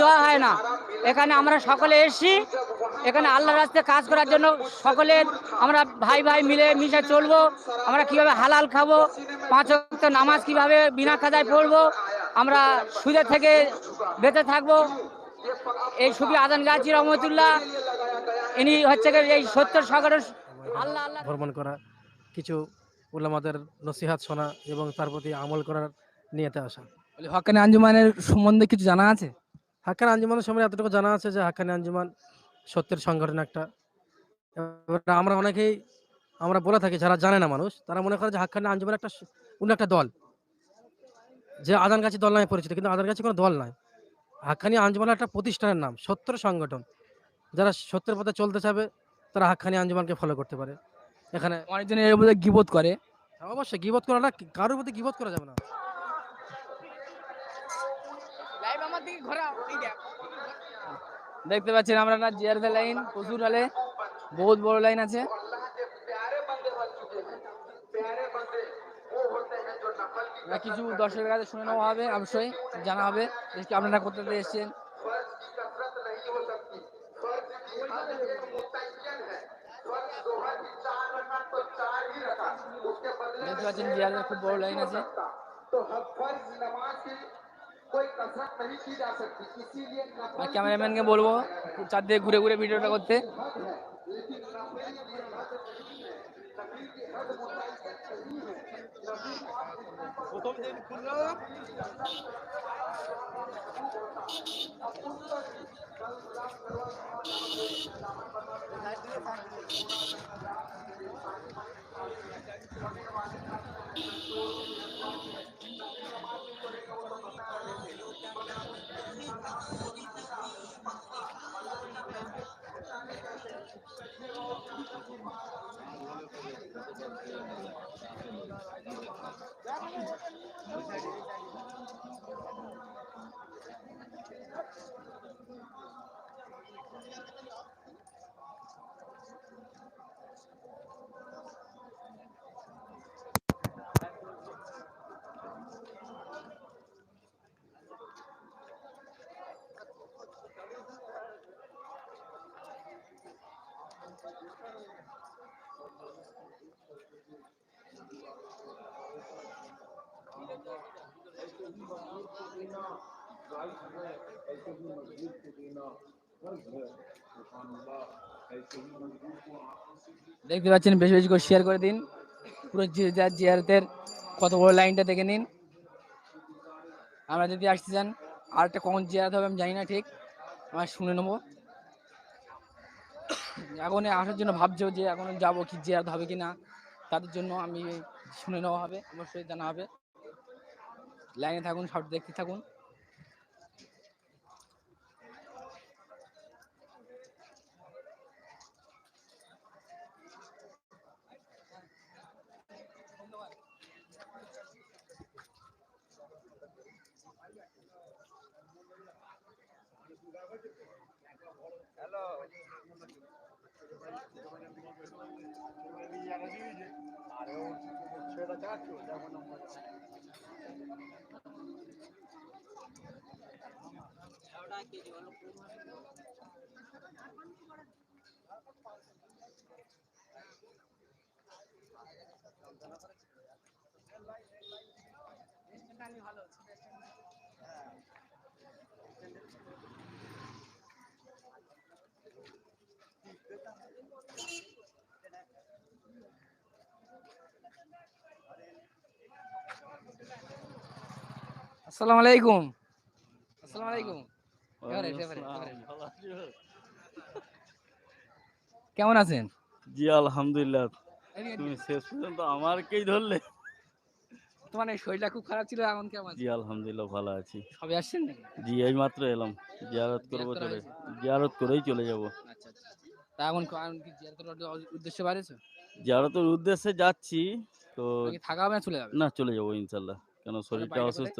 দেওয়া হয় না। এখানে আমরা সকলে এসেছি। এখানে আল্লাহ রাস্তায় কাজ করার জন্য সকলে আমরা ভাই ভাই মিলে মিশে চলবো। আমরা কীভাবে হালাল খাব? পাঁচ ওয়াক্ত নামাজ কীভাবে বিনা কাজায় পড়ব? আমরা সুদের থেকে বেঁচে থাকব। এই সুফি আদান গাছি রহমতুল্লাহ ইনি হচ্ছে গিয়ে এই সত্তর সাগরের আল্লাহ আল্লাহ। ভ্রমণ করা কিছু উলামাদের নসিহাত শোনা এবং তার প্রতি আমল করার নিয়েতে আসা। বলি হকানি আঞ্জুমানের সম্বন্ধে কিছু জানা আছে? হাক্কানি আঞ্জুমানের সময় এতটুকু জানা আছে যে হাক্কানি আঞ্জুমান সত্যের সংগঠন একটা। এবার আমরা অনেকেই আমরা বলে থাকি যারা জানে না মানুষ তারা মনে করে যে হাক্কানি আঞ্জুমান একটা অন্য একটা দল। যে আদান গাছি দল নামে পরিচিত কিন্তু আদান গাছি কোনো দল নয় হাক্কানি আঞ্জুমান একটা প্রতিষ্ঠানের নাম সত্যের সংগঠন। যারা সত্যের পথে চলতে চাবে তারা হাক্কানি আঞ্জুমানকে ফলো করতে পারে। এখানে অনেকজন এর মধ্যে গিবোধ করে। হ্যাঁ, অবশ্যই গিবত করাটা কারোর প্রতি গিবোধ করা যাবে না। দেখতে পাচ্ছেন আমরা না জিয়ারদা লাইন প্রচুর হলে বহুত বড় লাইন আছে। কিছু দর্শকের কাছে শুনে নেওয়া হবে, অবশ্যই জানা হবে আপনারা কোথা থেকে এসেছেন। দেখতে পাচ্ছেন জিয়ারদার খুব বড় লাইন আছে। আর ক্যামেরাম্যানকে বলব চারদিকে ঘুরে ঘুরে ভিডিওটা করতে। দেখতে পাচ্ছেন, বেশি বেশি করে শেয়ার করে দিন। পুরো জিয়ারতের কত বড় লাইনটা দেখে নিন। আমরা যদি আসতে চান, আর একটা কখন জিয়ারত হবে আমি জানি না ঠিক। আমরা শুনে নেব। এখন আসার জন্য ভাবছ যে এখন যাব কি জিয়ারত হবে কি না তাদের জন্য আমি শুনে নেওয়া হবে, অবশ্যই জানা হবে। লাইনে থাকুন, সব দেখতে থাকুন। ভালো আছে আসসালামু আলাইকুম। আসসালামু আলাইকুম। কেমন আছেন? জি আলহামদুলিল্লাহ। তুমি শেষ পর্যন্ত আমারকেই ধরলে। তোমার এই শরীরটা খুব খারাপ ছিল এখন কেমন জি আলহামদুলিল্লাহ ভালো আছি। সবে আসছেন জি এই মাত্র এলাম। জিয়ারত করব চলে জিয়ারত করেই চলে যাব। আচ্ছা আচ্ছা। তা এখন ক- জিয়ারতের উদ্দেশ্যে বাড়িয়েছো? জিয়ারতের উদ্দেশ্যে যাচ্ছি তো নাকি থাকা হবে না চলে যাবে? না চলে যাব ইনশাল্লাহ। কেন শরীরটা অসুস্থ?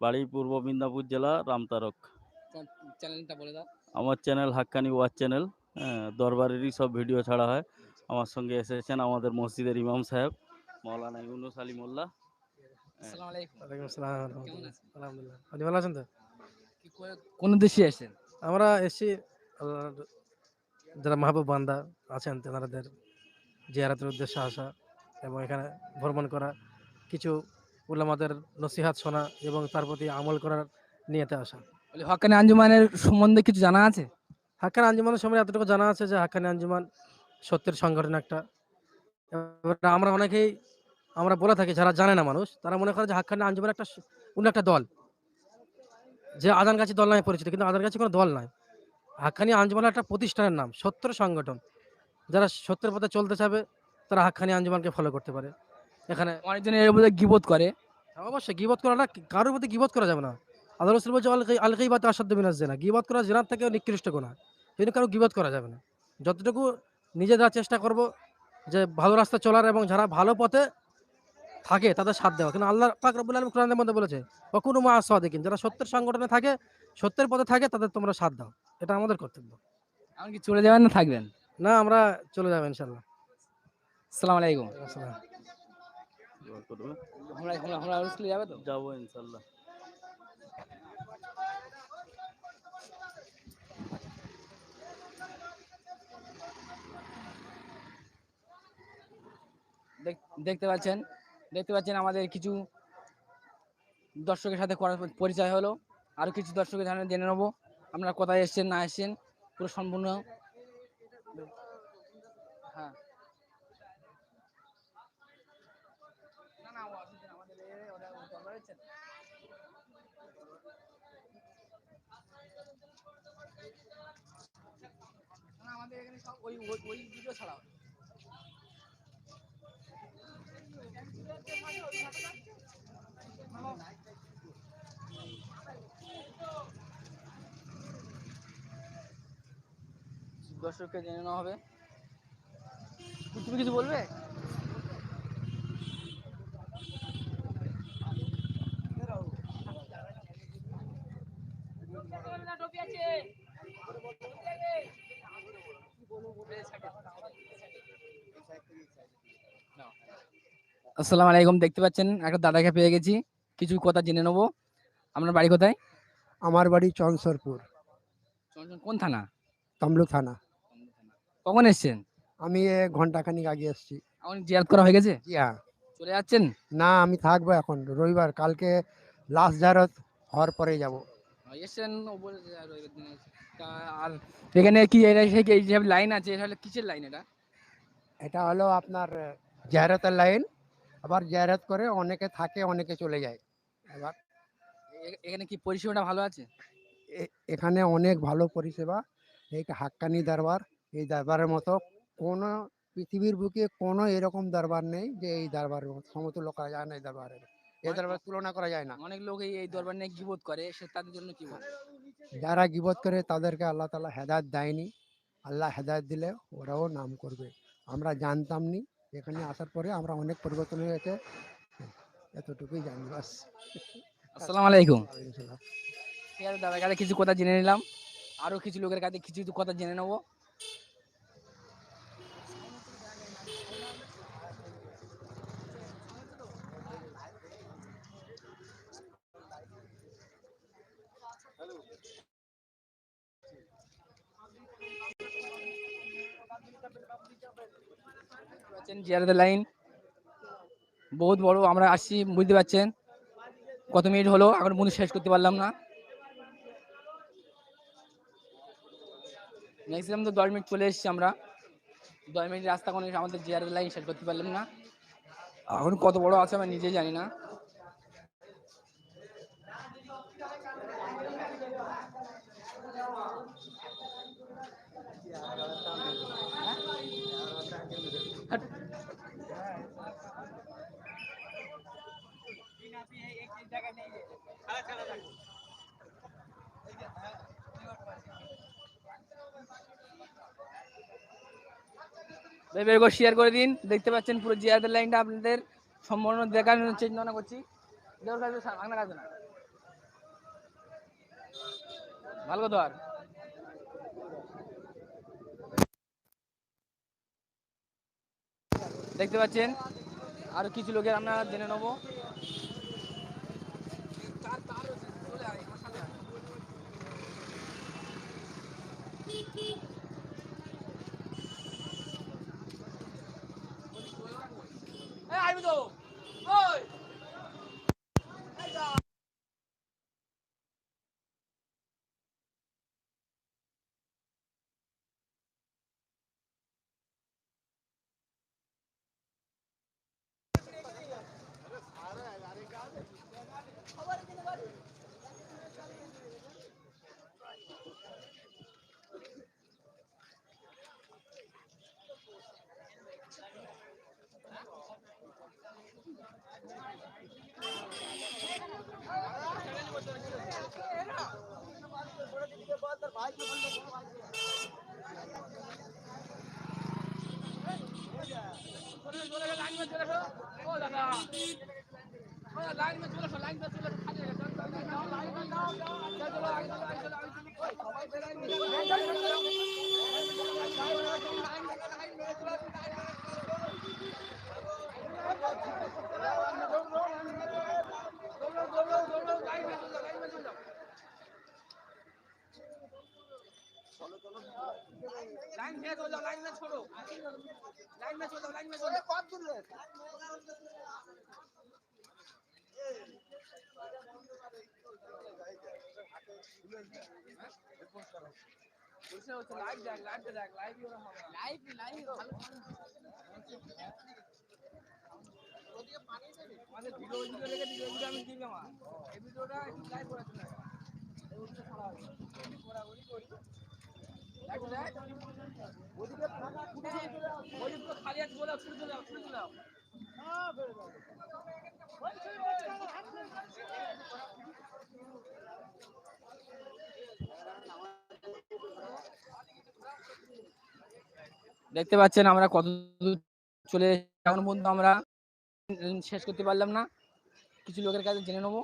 বাড়ি পূর্ব মিদনাপুর জেলা রামতারক। চ্যানেলটা বলে দাও। আমার চ্যানেল হাক্কানি ওয়াচ চ্যানেল হ্যাঁ দরবারেরই সব ভিডিও ছাড়া হয়। আমার সঙ্গে এসেছেন আমাদের মসজিদের ইমাম সাহেব মৌলানা ইউনুস আলী মোল্লা। আসসালামু আলাইকুম ওয়ালাইকুম আসসালাম কেমন আছেন? আলহামদুলিল্লাহ। আপনি ভালো আছেন তো? কোন উদ্দেশ্যে এসেছেন আমরা এসছি যারা মাহবুব বান্দা আছেন তেনাদের জিয়ারাতের উদ্দেশ্যে আসা এবং এখানে ভ্রমণ করা কিছু উলামাদের নসিহাত শোনা এবং তার প্রতি আমল করার নিয়েতে আসা। বলি হকানি আঞ্জুমানের সম্বন্ধে কিছু জানা আছে? হাক্কানি আঞ্জুমানের সম্বন্ধে এতটুকু জানা আছে যে হাক্কানি আঞ্জুমান সত্যের সংগঠন একটা। আমরা অনেকেই আমরা বলে থাকি যারা জানে না মানুষ তারা মনে করে যে হাক্কানি আঞ্জুমান একটা অন্য একটা দল। যে আদান গাছি দল নামে পরিচিত কিন্তু আদান গাছি কোনো দল নয় হাক্কানি আঞ্জুমান একটা প্রতিষ্ঠানের নাম সত্যের সংগঠন। যারা সত্যের পথে চলতে চাবে তারা হাক্কানি আঞ্জুমানকে ফলো করতে পারে। এখানে অনেকজন এর মধ্যে গিবোধ করে। অবশ্যই গিবত করা না কারোর প্রতি গিবত করা যাবে না। আল্লাহ রসুল বলছে আলকাই বাতে আসাদ্দ মিনাজ জেনা। গিবত করা জেনার থেকেও নিকৃষ্ট গোনা কিন্তু কারও গিবত করা যাবে না। যতটুকু নিজেরা চেষ্টা করব যে ভালো রাস্তা চলার এবং যারা ভালো পথে থাকে তাদের সাথ দেওয়া। কিন্তু আল্লাহ পাক রব্বুল আলম কোরআনের মধ্যে বলেছে কখনো মা সাদিকিন যারা সত্যের সংগঠনে থাকে সত্যের পথে থাকে তাদের তোমরা সাথ দাও। এটা আমাদের কর্তব্য। এমন কি চলে যাবেন না থাকবেন। না আমরা চলে যাব ইনশাল্লাহ আসসালামু আলাইকুম। আসসালাম। দোয়া করবে। আমরা আমরা আমরা স্কুলে যাবে তো? যাব ইনশাল্লাহ। দেখ- দেখতে পাচ্ছেন দেখতে পাচ্ছেন আমাদের কিছু দর্শকের সাথে করার পরিচয় হলো। আরও কিছু দর্শকের ধারণা জেনে নেব। আপনারা কোথায় এসেছেন না এসেছেন পুরো সম্পূর্ণ। হ্যাঁ। আমাদের এখানে সব ওই ওই- ভিডিও ছাড়া। দর্শককে জেনে নেওয়া হবে তুমি কিছু বলবে আসসালামু আলাইকুম দেখতে পাচ্ছেন একটা দাদাকে পেয়ে গেছি। কিছু কথা জেনে নেব। আপনার বাড়ি কোথায়? আমার বাড়ি চনসরপুর কোন থানা? তমলুক থানা। কখন এসছেন? আমি ঘন্টাখানিক আগে এসেছি। এখন জিয়ারত করা হয়ে গেছে? হ্যাঁ। চলে যাচ্ছেন? না আমি থাকব এখন রবিবার। কালকে লাস্ট জারত হওয়ার পরে যাব। এসছেন আর এখানে কি এই যে লাইন আছে এটা হলো কিসের লাইন এটা? এটা হলো আপনার জায়রাতের লাইন। আবার জায়রাত করে অনেকে থাকে অনেকে চলে যায়। এবার এ- এখানে কি পরিষেবাটা ভালো আছে? এখানে অনেক ভালো পরিষেবা। এই হাক্কানি দরবার এই দরবারের মতো কোনো পৃথিবীর বুকে কোনো এরকম দরবার নেই যে এই দরবারের মতো সমতুল্য করা যায় না এই দরবারের এই দরবার তুলনা করা যায় না। অনেক লোক এই দরবার নিয়ে গিবোধ করে সে তাদের জন্য কি যারা গিবত করে তাদেরকে আল্লাহ তালা হেদায়ত দেয়নি। আল্লাহ হেদায়ত দিলে ওরাও নাম করবে। আমরা জানতাম নি এখানে আসার পরে আমরা অনেক পরিবর্তন হয়ে গেছে এতটুকুই জানি বাস। আসসালামু আলাইকুম। ঠিক আছে দাদার কাছে কিছু কথা জেনে নিলাম। আরও কিছু লোকের কাছে কিছু কিছু কথা জেনে নেব। জিয়ারতের লাইন বহুত বড়, আমরা আসছি, বুঝতে পারছেন? কত মিনিট হলো? এখন পর্যন্ত শেষ করতে পারলাম না। ম্যাক্সিমাম তো দশ মিনিট চলে এসেছি আমরা। দশ মিনিট রাস্তা কোনো, আমাদের জিয়ারের লাইন শেষ করতে পারলাম না। এখন কত বড় আছে আমি নিজে জানি না। শেয়ার করে দিন। দেখতে পাচ্ছেন পুরো জিয়ারতের লাইনটা আপনাদের সম্পূর্ণ দেখানোর চিন্তা করছি। না। ভালো আর। দেখতে পাচ্ছেন, আরও কিছু লোকের আমরা জেনে নেব। কি লাইন মে চলো লাইন মে ছোড়ো লাইন মে চলো লাইন মে চলো লাইভ দেখ লাইভ দেখ লাইভ লাইভ লাইভ আমাদের ভিডিও ভিডিও আমি দিলাম এই ভিডিওটা লাইভ করার জন্য খালি আছে বলে ছুটে চলে যাও ছুটে দেখতে পাচ্ছেন আমরা কত চলে এখন পর্যন্ত আমরা শেষ করতে পারলাম না। কিছু লোকের কাছে জেনে নেব।